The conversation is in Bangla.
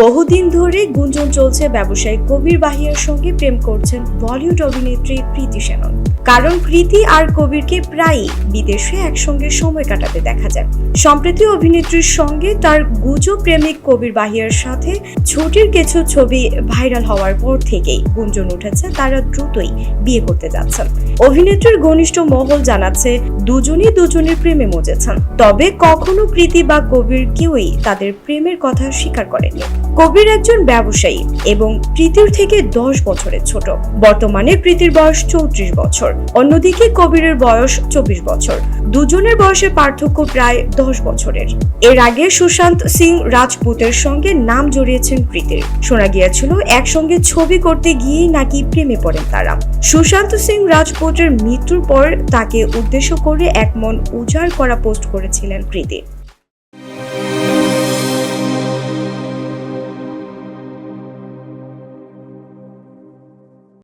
বহুদিন ধরে গুঞ্জন চলছে ব্যবসায়ী কবির বাহিয়ার সঙ্গে প্রেম করছেন বলিউড অভিনেত্রী প্রীতি সেনন। কারণ প্রীতি আর কবিরকে প্রায়ই বিদেশে একসঙ্গে সময় কাটাতে দেখা যায়। সম্প্রতি অভিনেত্রীর সঙ্গে তার গুজো প্রেমিক কবির বাহিয়ার সাথে ছুটির কিছু ছবি ভাইরাল হওয়ার পর থেকেই গুঞ্জন উঠেছে তারা দ্রুতই বিয়ে করতে যাচ্ছেন। অভিনেত্রীর ঘনিষ্ঠ মহল জানাচ্ছে দুজনই দুজনের প্রেমে মজেছেন। তবে কখনো প্রীতি বা কবির কেউই তাদের প্রেমের কথা স্বীকার করেনি কবির একজন ব্যবসায়ী এবং প্রীতির থেকে দশ বছরের ছোট। বর্তমানে প্রীতির বয়স চৌত্রিশ বছর। অন্যদিকে কবিরের বয়স চব্বিশ বছর। দুজনের বয়সের পার্থক্য প্রায় দশ বছরের। এর আগে সুশান্ত সিং রাজপুতের সঙ্গে নাম জড়িয়েছেন প্রীতির। শোনা গিয়েছিল, একসঙ্গে ছবি করতে গিয়েই নাকি প্রেমে পড়েন তারা। সুশান্ত সিং রাজপুতের মৃত্যুর পর তাকে উদ্দেশ্য করে এক মন উজাড় করা পোস্ট করেছিলেন প্রীতি।